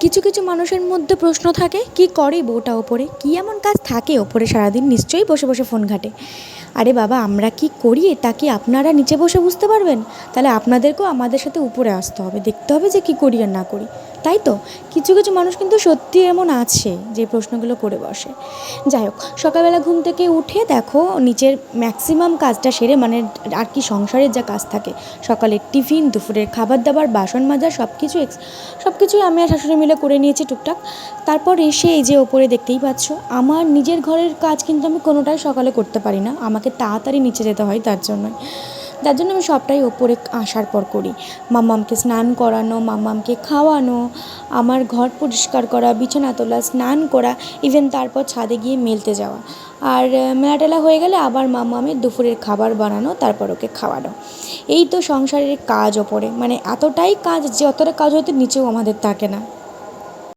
কিছু কিছু মানুষের মধ্যে প্রশ্ন থাকে, কী করে বউটা ওপরে? কী এমন কাজ থাকে ওপরে সারাদিন? নিশ্চয়ই বসে বসে ফোন ঘাঁটে। আরে বাবা, আমরা কী করি? তা কি আপনারা নিচে বসে বুঝতে পারবেন? তাহলে আপনাদেরকেও আমাদের সাথে উপরে আসতে হবে। দেখতে হবে যে কী করি আর না করি। তাই তো? কিছু কিছু মানুষ কিন্তু সত্যি এমন আছে যে প্রশ্নগুলো করে বসে। যাই হোক, সকালবেলা ঘুম থেকে উঠে দেখো, নিচের ম্যাক্সিমাম কাজটা সেরে মানে আর কি সংসারের যা কাজ থাকে, সকালের টিফিন, দুপুরের খাবার দাবার, বাসন মাজা সব কিছু সব কিছুই আমি আর শাশুড়ি মিলে করে নিয়েছি টুকটাক। তারপর এসে এই যে ওপরে দেখতেই পাচ্ছ আমার নিজের ঘরের কাজ কিন্তু আমি কোনোটাই সকালে করতে পারি না। আমাকে তাড়াতাড়ি নিচে যেতে হয় তার জন্যই। তার জন্য আমি সবটাই ওপরে আসার পর করি। মাম্মামকে স্নান করানো মাম্মামকে খাওয়ানো আমার ঘর পরিষ্কার করা বিছানা তোলা স্নান করা ইভেন তারপর ছাদে গিয়ে মেলতে যাওয়া। আর আহ, মেলা টেলা হয়ে গেলে আবার মাম্মামের দুপুরের খাবার বানানো তারপর ওকে খাওয়ানো। এই তো সংসারের কাজ ওপরে। মানে এতটাই কাজ যে অতটা কাজ হয়তো নিচেও আমাদের থাকে না।